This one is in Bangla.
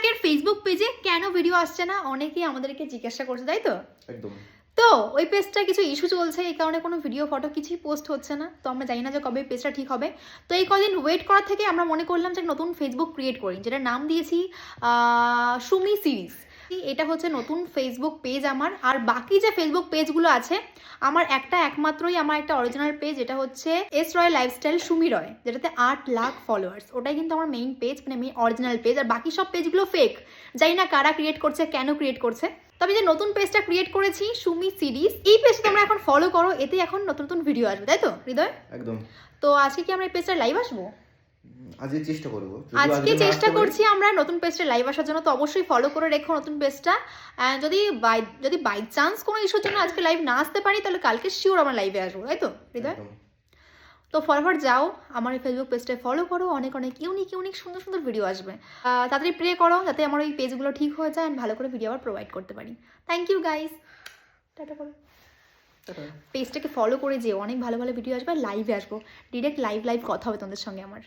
পার্কের ফেসবুক পেজে কেন ভিডিও আসছে না? অনেকেই আমাদেরকে জিজ্ঞাসা করছে তাই তো? একদম। তো ওই পেজটা কিছু ইস্যু চলছে এই কারণে কোনো ভিডিও ফটো কিছুই পোস্ট হচ্ছে না। তো আমরা জানি না যে কবে পেজটা ঠিক হবে। তো এই কদিন ওয়েট করার থেকে আমরা মনে করলাম যে নতুন ফেসবুক ক্রিয়েট করি যেটা নাম দিয়েছি আহ, সুমি সিরিজ এটা হচ্ছে নতুন ফেসবুক পেজ আমার। আর বাকি যে ফেসবুক পেজগুলো আছে আমার একটা একমাত্রই আমার একটা অরিজিনাল পেজ এটা হচ্ছে এস রয় লাইফস্টাইল সুমি রয় যেটাতে আট লাখ ফলোয়ার্স ওটাই কিন্তু আমার মেইন পেজ মানে মেইন অরিজিনাল পেজ আর বাকি সব পেজগুলো ফেক জানি না কারা ক্রিয়েট করছে কেন ক্রিয়েট করছে। তবে যে নতুন পেজটা ক্রিয়েট করেছি সুমি সিরিজ এই পেজটা তোমরা এখন ফলো করো এতে এখন নতুন নতুন ভিডিও আসবে তাই তো হৃদয়? একদম। তো আজকে কি আমরা এই পেজটা লাইভ আসব? আজকে চেষ্টা করব। আজকে চেষ্টা করছি আমরা নতুন পেজটা লাইভ আসার জন্য তো অবশ্যই ফলো করে রেখো নতুন পেজটা যদি বাই যদি বাই চান্স কোনো ইস্যুর জন্য আজকে লাইভ না আসতে পারি তাহলে কালকে শিওর আমরা লাইভে আসব তাই তো হৃদয়। তো ফরওয়ার্ড যাও আমার এই ফেসবুক পেজটায় ফলো করো অনেক অনেক ইউনিক ইউনিক সুন্দর সুন্দর ভিডিও আসবে। তাড়াতাড়ি প্রে করো যাতে আমার ওই পেজগুলো ঠিক হয়ে যায় and ভালো করে ভিডিও আবার প্রোভাইড করতে পারি। থ্যাংক ইউ গাইস টাটা করো। পেজটাকে ফলো করে যেও অনেক ভালো ভালো ভিডিও আসবে লাইভে আসব। ডিরেক্ট লাইভ লাইভ কথা হবে তোমাদের সঙ্গে আমার।